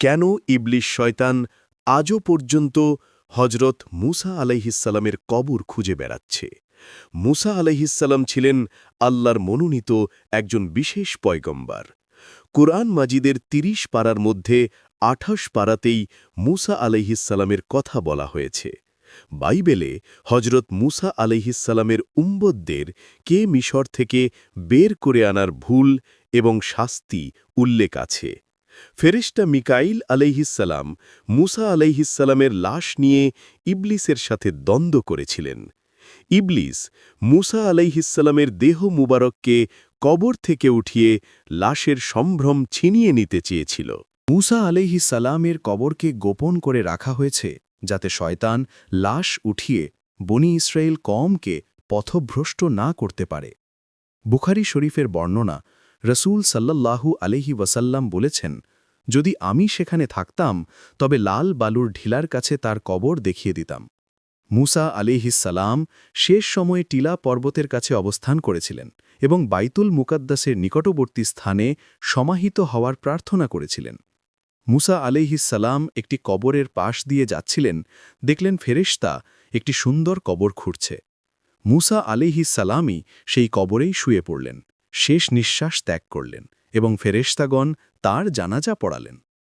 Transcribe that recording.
কেন ইবলিশ শয়তান আজও পর্যন্ত হজরত মুসা আলাইহিসাল্লামের কবর খুঁজে বেড়াচ্ছে? মুসা আলাইহিসাল্লাম ছিলেন আল্লাহর মনোনীত একজন বিশেষ পয়গম্বার। কুরআন মাজিদের ৩০ পাড়ার মধ্যে আঠাশ পাড়াতেই মুসা আলাইহিসাল্লামের কথা বলা হয়েছে। বাইবেলে হজরত মুসা আলাইহিসাল্লামের উম্বদদের কে মিশর থেকে বের করে আনার ভুল এবং শাস্তি উল্লেখ আছে। ফেরেশতা মিকাইল আলাইহিসাল্লাম মুসা আলাইহিসাল্লামের লাশ নিয়ে ইবলিসের সাথে দ্বন্দ্ব করেছিলেন। ইবলিস মুসা আলাইহিসাল্লামের দেহ মুবারককে কবর থেকে উঠিয়ে লাশের সম্ভ্রম ছিনিয়ে নিতে চেয়েছিল। মুসা আলাইহি সালামের কবরকে গোপন করে রাখা হয়েছে যাতে শয়তান লাশ উঠিয়ে বনি ইসরায়েল কমকে পথভ্রষ্ট না করতে পারে। বুখারি শরীফের বর্ণনা রসুল সাল্লাল্লাহু আলহি ওয়াসাল্লাম বলেছেন, যদি আমি সেখানে থাকতাম, তবে লাল বালুর ঢিলার কাছে তার কবর দেখিয়ে দিতাম। মুসা সালাম শেষ সময়ে টিলা পর্বতের কাছে অবস্থান করেছিলেন এবং বাইতুল মুকাদ্দাসের নিকটবর্তী স্থানে সমাহিত হওয়ার প্রার্থনা করেছিলেন। মুসা সালাম একটি কবরের পাশ দিয়ে যাচ্ছিলেন, দেখলেন ফেরেশতা একটি সুন্দর কবর খুঁড়ছে। মুসা সালামই সেই কবরেই শুয়ে পড়লেন। শেষ নিঃশ্বাস ত্যাগ করলেন এবং ফেরেশতাগণ তার জানাজা পড়ালেন।